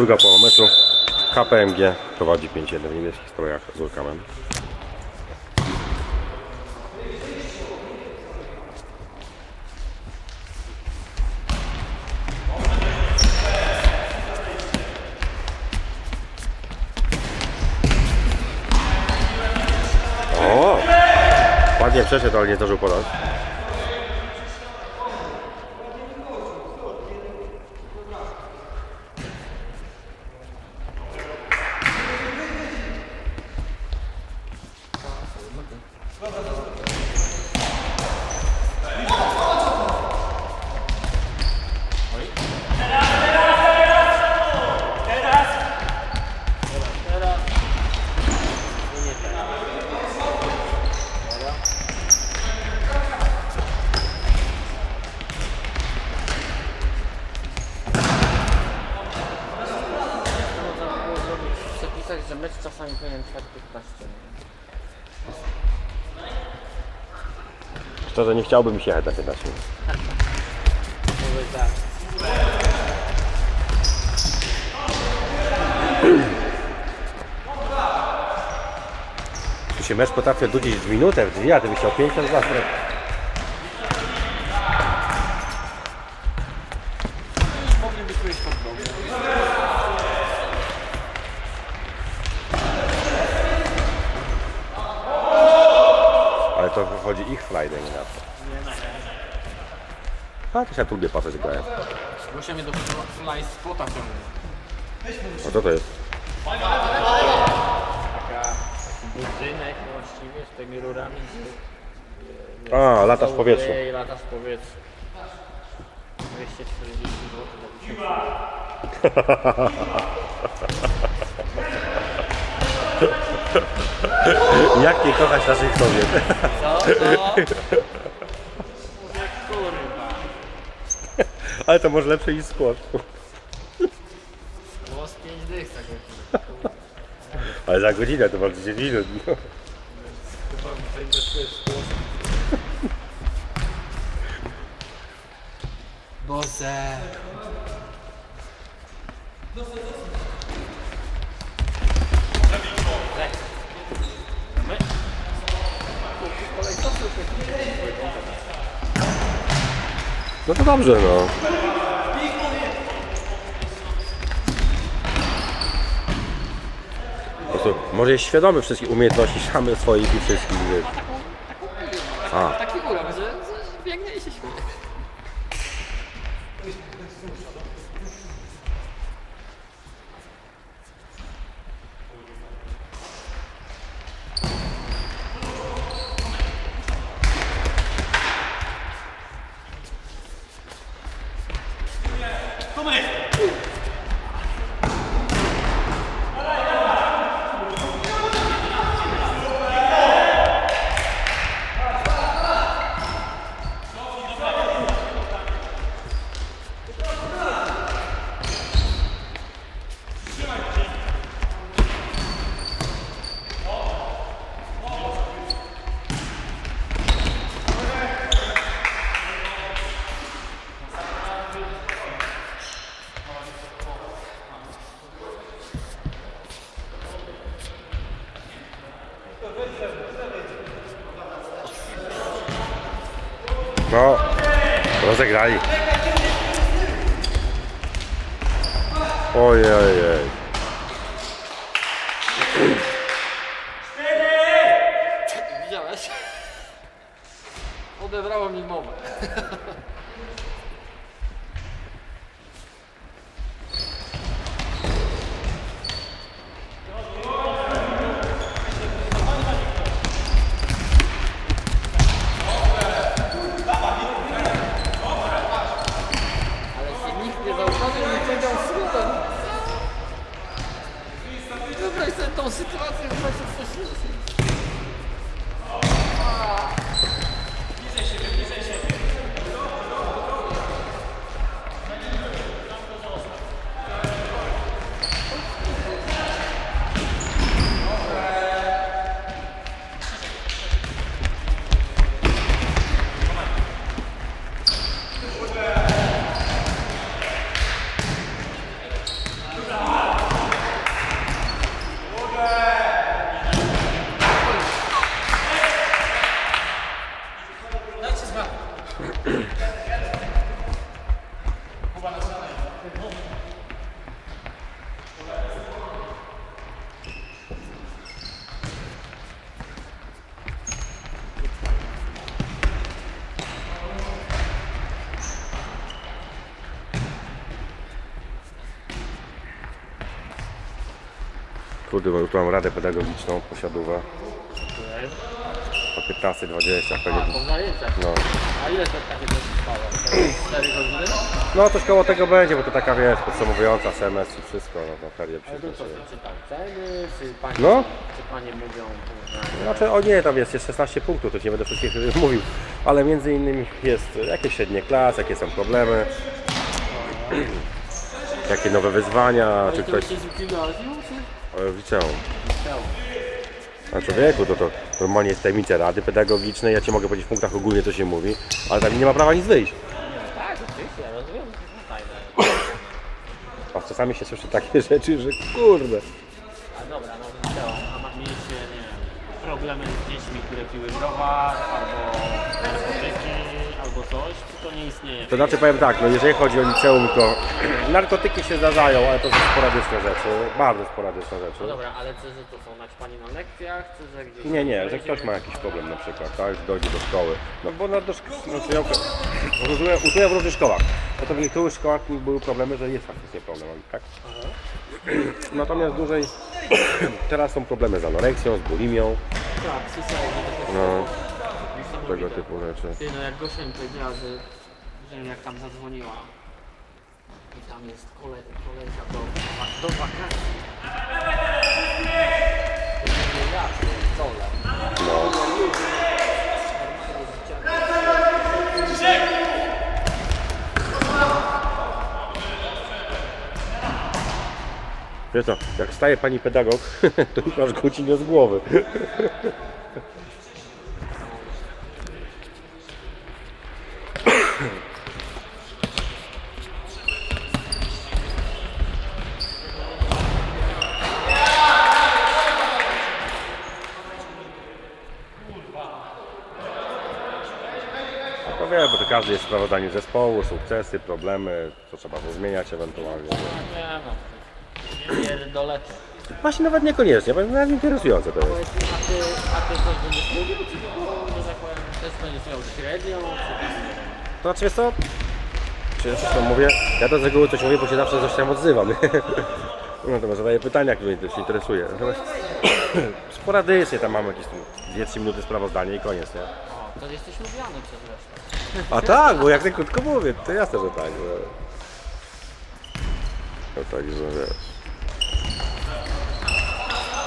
Druga połowa meczu. KPMG prowadzi 5-1 w niebieskich strojach z Urkamem. O! Ładnie przeszedł, ale nie zdążył podać. Szczerze nie chciałbym się jechać na 15 minut. Tu się mecz potrafi odwrócić w minutę, w dwie, a ty byś chciał 52 strony. Mogliby któryś pod nogę. Ale to wychodzi ich Friday, nie na to. A, to się tu lubię pasać grają. Gosia mnie do fly spota ciągnie. A co to jest? Budynek właściwie z tymi rurami. gdzie- A, lata w powietrzu. Ej, lata w powietrzu. 240 zł za 1000 Jak nie kochać naszych kobiet? Co? No. Mówię, kurwa. Ale to może lepsze niż skład. Głos 5 dych tak jak Ale za godzinę to masz 10 minut. No. Chyba zainwestujesz w głos. Boże. No to dobrze, no. Po prostu, może jest świadomy wszystkich umiejętności samych swoich i wszystkich. wiesz. Come on. No. Rozegrali. Ojej, ситуация, значит, случилась. Kurde, bo tu mam radę pedagogiczną, posiadówę. Tutaj. O 15.20 A, pewnie. po zajęciach. No. A ile to takie trwało? 4 godziny? no coś koło tego będzie, bo to taka wiesz, podsumowująca semestr i wszystko, no to ferie Ale to co, czy tam ceny, czy panie, No. czy panie mówią, kurde, Znaczy, o nie, tam jest jeszcze 16 punktów, to ci nie będę wszystkich mówił, ale między innymi jest jakieś średnie klas, jakie są problemy, jakie nowe wyzwania, czy ktoś w gimnazjum, czy e, w liceum. A człowieku, to, to normalnie jest tajemnica rady pedagogicznej, ja ci mogę powiedzieć w punktach ogólnie co się mówi, ale tam nie ma prawa nic wyjść. Tak, oczywiście, ja rozumiem, to tajne. A czasami się słyszy takie rzeczy, że kurde. A dobra, no liceum, a ma- mieliście, nie wiem, problemy z dziećmi, które piły browar, albo albo coś, czy to nie istnieje? To znaczy powiem tak, no jeżeli chodzi o liceum, to narkotyki się zdarzają, ale to są sporadyczne rzeczy, bardzo sporadyczne No rzeczy. dobra, ale czy że to są naćpani na lekcjach, czy że gdzieś... Nie, nie, że ktoś ma jakiś problem na przykład, tak, dojdzie do szkoły. No bo na do szk- znaczy ja uczuję, uczuję w różnych szkołach. No to w niektórych szkołach były problemy, że jest faktycznie problem, tak? Aha. Natomiast dłużej teraz są problemy z anoreksją, z bulimią, Tak, słyszałem, że to się no. Tego typu rzeczy. Ty, no jak Gosia mi powiedziała, że, że jak tam zadzwoniła i tam jest kolej, kolejka do, do wakacji. To mówię, ja pierdolę. No. Wiesz co, jak staje pani pedagog, to już masz godzinę z głowy. A to wiem, bo to każdy jest sprawozdanie zespołu, sukcesy, problemy, co trzeba zmieniać ewentualnie. Nie no, nie pierdolę. Właśnie nawet niekoniecznie, bo nawet interesujące to jest. A ty, a ty coś będziesz mówił, czy to, że tak powiem, też będziesz miał średnią. To znaczy wiesz co? Czy ja coś tam mówię? Ja to z reguły coś mówię, bo się zawsze coś tam odzywam. Natomiast zadaję pytania, które mnie też interesuje. Natomiast sporadycznie tam mamy jakieś tam 2-3 minuty sprawozdania i koniec, nie? To jesteś lubiany przez resztę. A tak, bo jak tak krótko mówię, to jasne, że tak. No, no tak, że wiesz.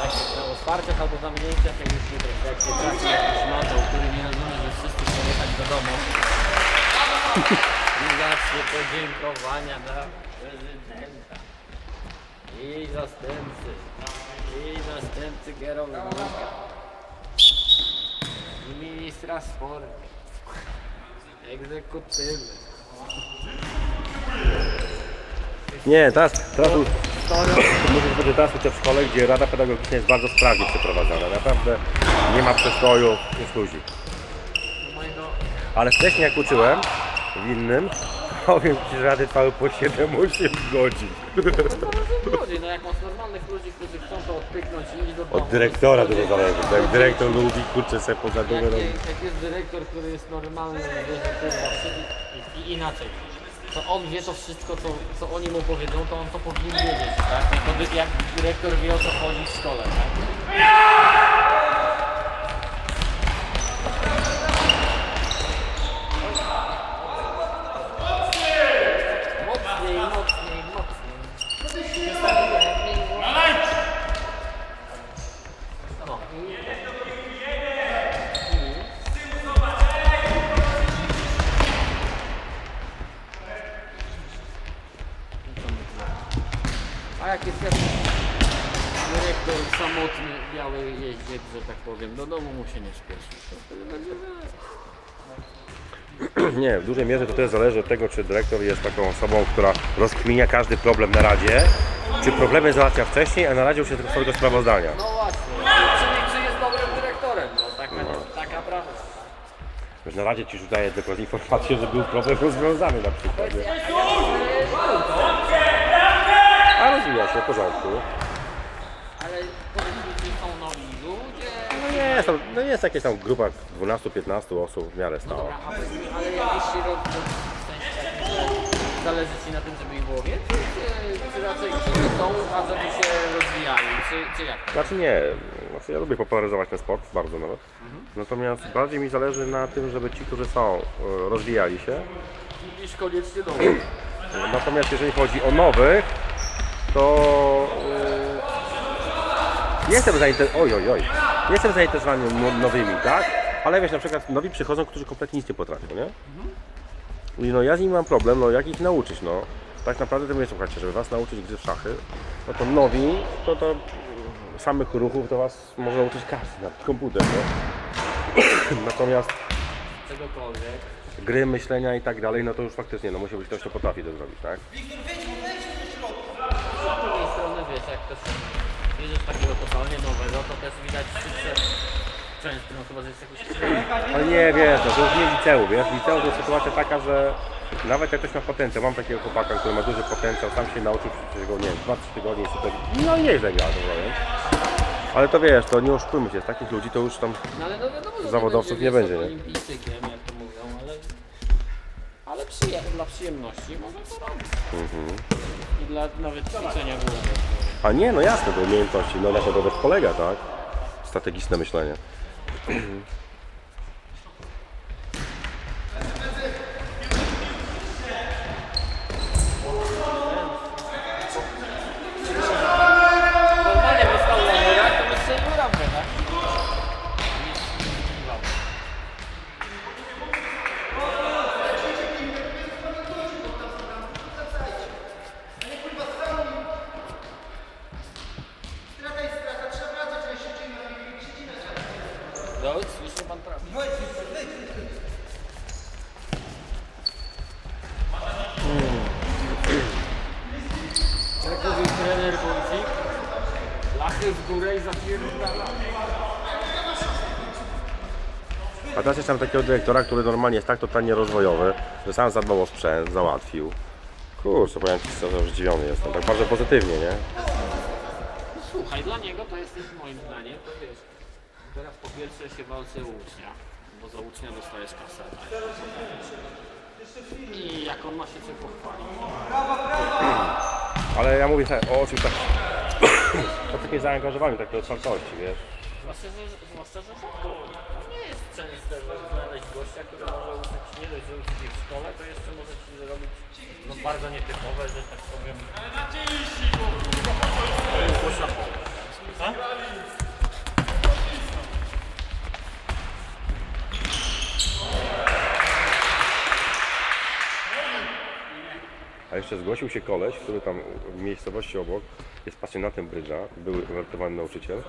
Jak na otwarciach albo zamknięciach, jak już nie trafi, jak się trafi jakiś motel, który nie rozumie, że wszyscy chcą jechać do domu. I zacznie podziękowania dla prezydenta i zastępcy, i zastępcy kierownika, sportu, egzekutywy. Nie, teraz u- muszę powiedzieć, teraz uczę w szkole, gdzie rada pedagogiczna jest bardzo sprawnie przeprowadzana. Naprawdę nie ma przestoju, jest ludzi. Ale wcześniej jak uczyłem w innym, powiem Ci, że rady trwały po 7-8 godzin. bardzo ludzi, no jak masz normalnych ludzi, którzy chcą to odpyknąć i iść do domu. Od dyrektora dużo zależy. bo Jak dyrektor lubi, kurczę sobie poza dumę Jak, robi. jest- jak jest dyrektor, który jest normalny, wiesz, kurwa, i, i inaczej. To on wie to wszystko, co, co oni mu powiedzą, to on to powinien wiedzieć, tak? Jak, dy- jak dyrektor wie o co chodzi w szkole, tak? Mocniej, mocniej, mocniej. Wystawiłem, nie było. No. A jak jest jakiś dyrektor samotny, biały jeździec, powiem, do domu mu się nie śpieszy, to wtedy będzie wiele. Nie, w dużej mierze to też zależy od tego, czy dyrektor jest taką osobą, która rozkminia każdy problem na radzie, czy problemy załatwia wcześniej, a na radzie już się tylko swojego sprawozdania. No właśnie, czy, czy jest dobrym dyrektorem, no taka, taka prawda. Już na radzie Ci już daje tylko informację, że był problem rozwiązany na przykład. Nie? A rozwija się w porządku. Ale powiedz mi, czy są nowi ludzie? No nie jest, tam, no jest jakaś tam grupa 12-15 osób w miarę dobra, stała. a powiedz mi, ale jakiś środek, w sensie że zależy Ci na tym, żeby ich było więcej, czy, czy raczej że są chcą, ażeby się rozwijali, czy, czy jak? Znaczy nie, znaczy ja lubię popularyzować ten sport, bardzo nawet. Natomiast bardziej mi zależy na tym, żeby ci, którzy są, e, rozwijali się. Niż koniecznie nowy. Natomiast jeżeli chodzi o nowych, to e, jestem zainteresowany, oj, oj, oj, jestem zainteresowany no- nowymi, tak? Ale wiesz, na przykład nowi przychodzą, którzy kompletnie nic nie potrafią, nie? I no ja z nimi mam problem, no jak ich nauczyć, no. Tak naprawdę to mówię, słuchajcie, żeby was nauczyć gry w szachy, no to nowi, to to mm, samych ruchów to was może nauczyć każdy, nawet komputer, nie? Natomiast Czegokolwiek. gry, myślenia i tak dalej, no to już faktycznie, no musi być ktoś, kto potrafi to zrobić, tak? Z drugiej strony wiesz, jak też bierzesz takiego totalnie nowego, to też widać szybsze często, no chyba, że jest jakiś Ale nie, wiesz, no to już nie liceum, wiesz, w liceum to jest sytuacja taka, że nawet jak ktoś ma potencjał, mam takiego chłopaka, który ma duży potencjał, sam się nauczył przecież go, nie wiem, 2-3 tygodnie super, no i nieźle gra, to powiem. Ale to wiesz, to nie oszukujmy się, z takich ludzi to już tam, No ale no wiadomo, że Zawodowców nie będzie, nie? olimpijczykiem, jak to mówią, ale... Ale dla przyjemności można to robić. Mhm. I dla nawet ćwiczenia głowy. A nie, no jasne, to umiejętności, no na to polega, tak? Strategiczne myślenie. Normalnie by stał na murach, to by strzelił ramkę, tak? Nie strzeliwał. Dobrze, słyszy pan prawdę. Jak mówił trener Wójcik, lachy w górę i zapierdala. Jest tam takiego dyrektora, który normalnie jest tak totalnie rozwojowy, że sam zadbał o sprzęt, załatwił. Kurczę, powiem Ci że zdziwiony jestem, tak bardzo pozytywnie, nie? No słuchaj, dla niego to jest moim zdaniem, to wiesz, teraz po pierwsze się walczy o ucznia, bo za ucznia dostajesz kasę. I jak on ma się czym pochwalić? Ale ja mówię tak, o czymś tak, o takiej zaangażowaniu, takiej otwartości, wiesz? Zwłaszcza, że, zwłaszcza, że rzadko częste, że znaleźć gościa, który może uczyć nie dość, że uczyć w szkole, to jeszcze może ci zrobić no, bardzo nietypowe, że tak powiem. Poszachowe. Tak? A jeszcze zgłosił się koleś, który tam w miejscowości obok jest pasjonatem brydża, był emerytowany nauczyciel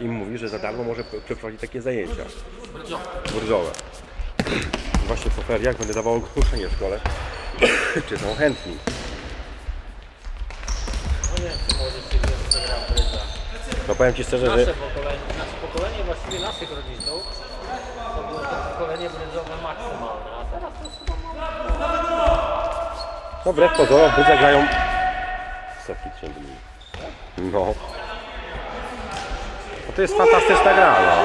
i mówi, że za darmo może przeprowadzić takie zajęcia brydżowe. Właśnie po feriach będę dawał ogłoszenie w szkole, czy są chętni. No nie brydża. No powiem Ci szczerze, że nasze pokolenie właściwie naszych rodziców to było to pokolenie brydżowe maksymalne, a teraz to jest. No wbrew pozorom brydża grają tysięcy ludzi. No. no. To jest fantastyczna gra, no.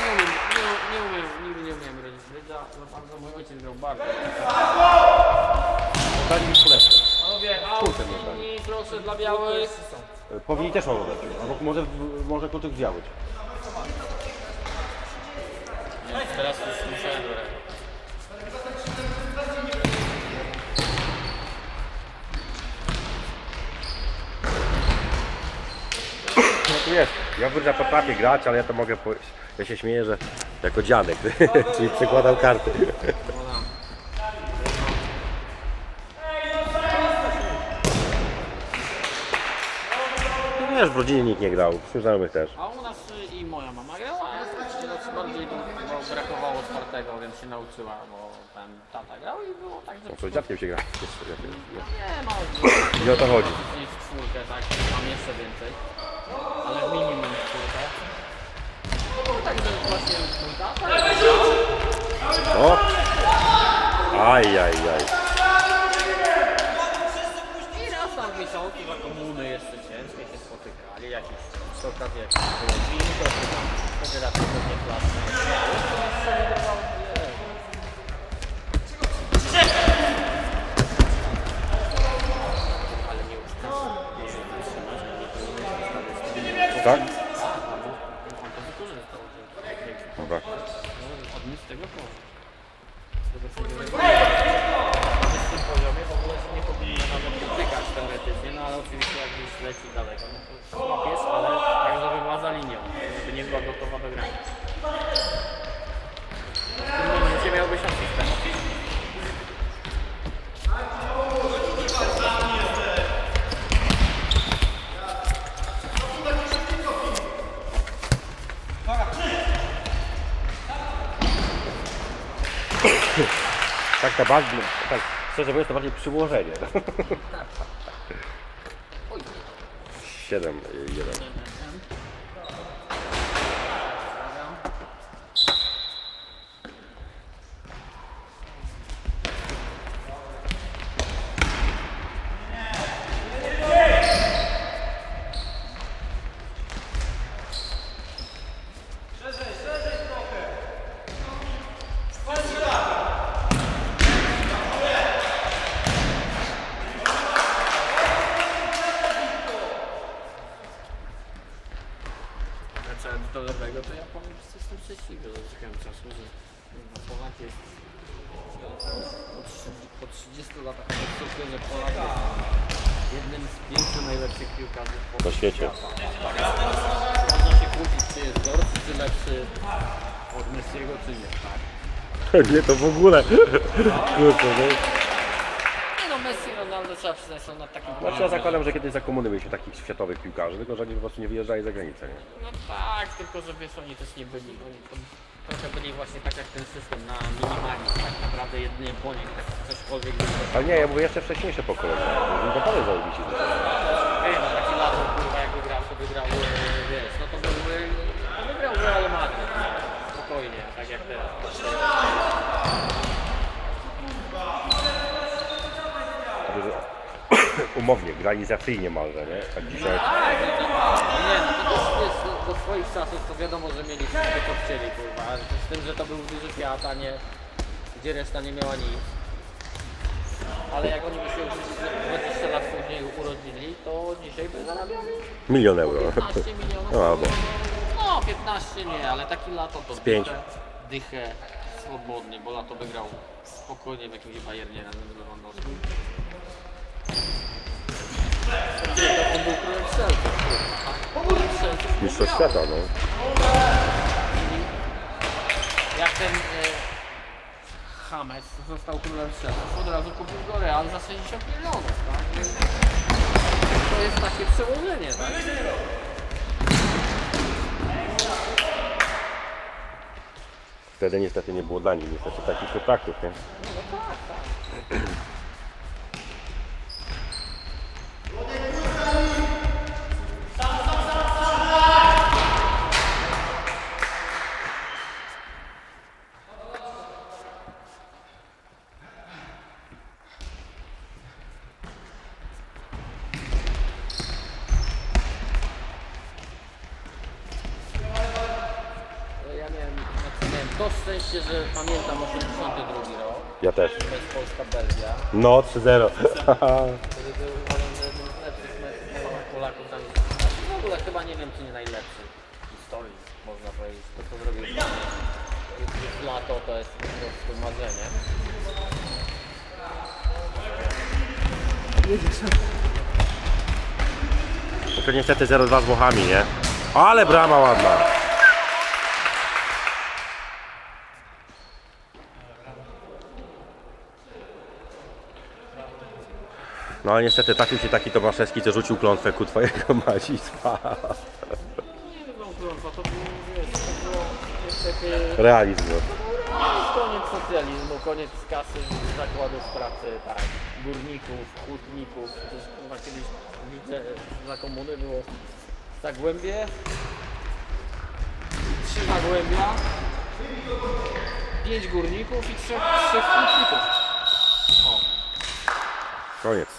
Nie umiem, nie, nie umiem, nigdy nie umiem w brydża, naprawdę mój ojciec grał bardzo. Dali mi. Panowie, Kurczę, nie proszę dla białych. Powinni też oddać. Albo może, może kluczyk zjawić. Teraz już ręki. No tu jest. Ja brydża potrafię grać, ale ja to mogę powiedzieć. Ja się śmieję, że jako dziadek, czyli przykładam karty. No wiesz, w rodzinie nikt nie grał, wśród znajomych też. A u nas y, i moja mama grała, a bardziej brakowało czwartego, więc się nauczyła, bo ten tata grał i było tak, że No to z dziadkiem się gra. nie ma Nie o to chodzi. w czwórkę, tak, mam jeszcze więcej, ale w minimum w czwórkę. No było tak, że właśnie mój tata O! Aj, aj, aj. komuny jeszcze ciężkie się spotykali, jakieś przy okazji jakichś wyrobień, to wtedy raczej pewnie klasy. Tak? Bardziej, tak szczerze mówiąc to bardziej przyłożenie. Oj, 7, 1. wracając do lewego, to ja powiem, że jestem szczęśliwy, że doczekałem czasu, że no, Polak jest po, 30 po 30 latach odczuję, że Polak jest jednym z pięciu najlepszych piłkarzy w Na świecie. Można się kłócić, czy jest gorszy, czy lepszy od Messiego, czy nie, tak? Nie, to w ogóle. Kurczę, no. Nie no, Messi i Ronaldo trzeba przyznać są na takim Znaczy ja zakładam, że kiedyś za komuny mieliśmy takich światowych piłkarzy, tylko że oni po prostu nie wyjeżdżali za granicę, nie? No tak, tylko że wiesz, oni też nie byli, oni to trochę byli właśnie tak jak ten system na minimalizm, tak naprawdę jedynie po nich tak cośkolwiek. Ale nie, ja mówię jeszcze wcześniejsze pokolenia. Naprawdę zarobici. Ej, no taki lato, kurwa, jak wygrał, to wygrał, e, wiesz, no to byłby, to wygrał Real Madrid, spokojnie, tak jak teraz. Umownie, grali za free niemalże, nie? Tak dzisiaj. No nie, no to też wiesz, do, do swoich czasów to wiadomo, że mieli wszystko co chcieli, kurwa, ale to z tym, że to był duży świat, a nie, gdzie reszta nie miała nic. Ale jak oni by się 20 lat później urodzili, to dzisiaj by zarabiali Milion euro. 15 milionów. No, albo. No, 15 nie, ale taki lato to pięć. dychę, dychę swobodnie, bo lato by grał spokojnie w jakimś Bayernie razem z Lewandowskim. On był królem Celtic, kurwa. Królem Celtic Mistrzostw grał. świata, no. Jak ten e, James został królem Celtic, od razu kupił go Real za 60 milionów, tak? Więc To jest takie przełożenie, tak? Wtedy niestety nie było dla nich niestety takich kontraktów, nie? No to szczęście, że pamiętam 82 rok, Ja też. to jest Polska-Belgia. No, 3-0. Wtedy był uważam, że jeden z lepszych meczów Polaków tam. Znaczy w ogóle chyba nie wiem, czy nie najlepszy w historii, można powiedzieć. To, co zrobił jest lato, to jest po prostu marzenie. Tylko niestety 0-2 z Włochami, nie? Ale brama ładna. No ale niestety trafił się taki Tomaszewski, co rzucił klątwę ku twojego mazistwa. Realizm. koniec socjalizmu, koniec kasy zakładów pracy, tak, górników, hutników. Przecież kurwa kiedyś widzę, za komuny było Zagłębie, trzy Zagłębia, pięć górników i trzech, trzech hutników. O. Koniec.